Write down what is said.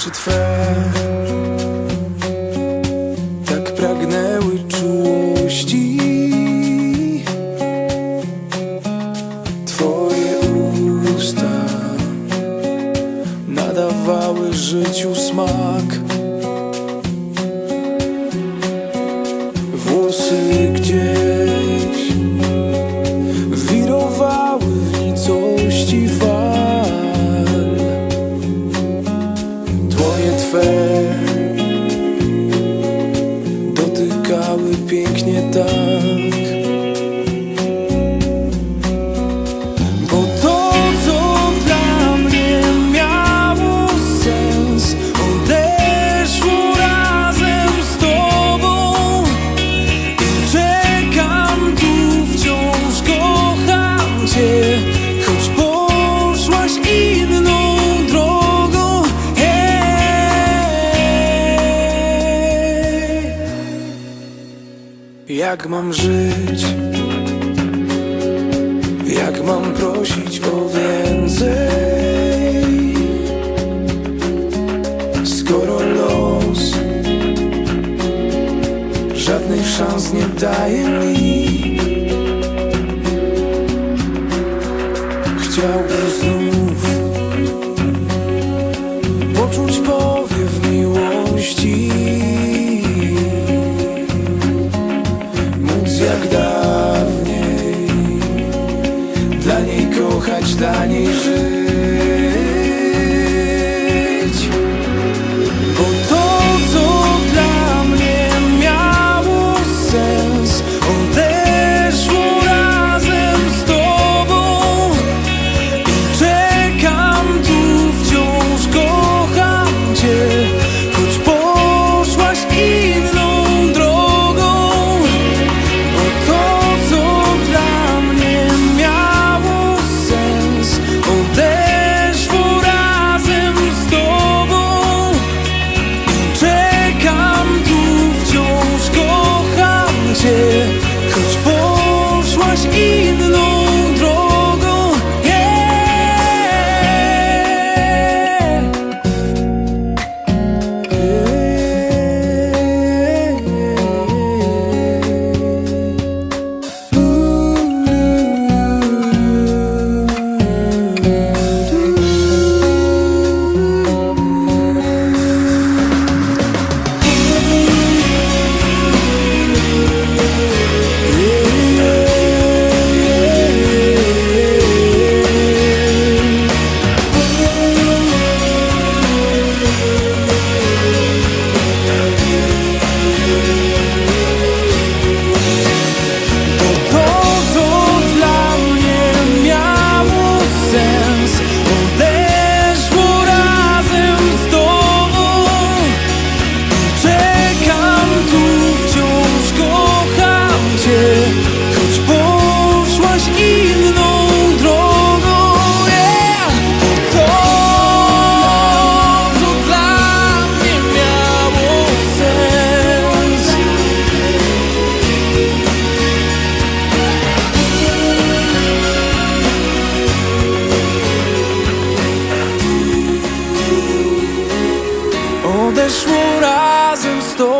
oczy Twe Tak pragnęły czułości. Twoje usta Nadawały życiu smak. Jak mam żyć? Jak mam prosić o więcej? Skoro los żadnych szans nie daje mi Chciałbym раніше. ж і. будеш му разом з тобою.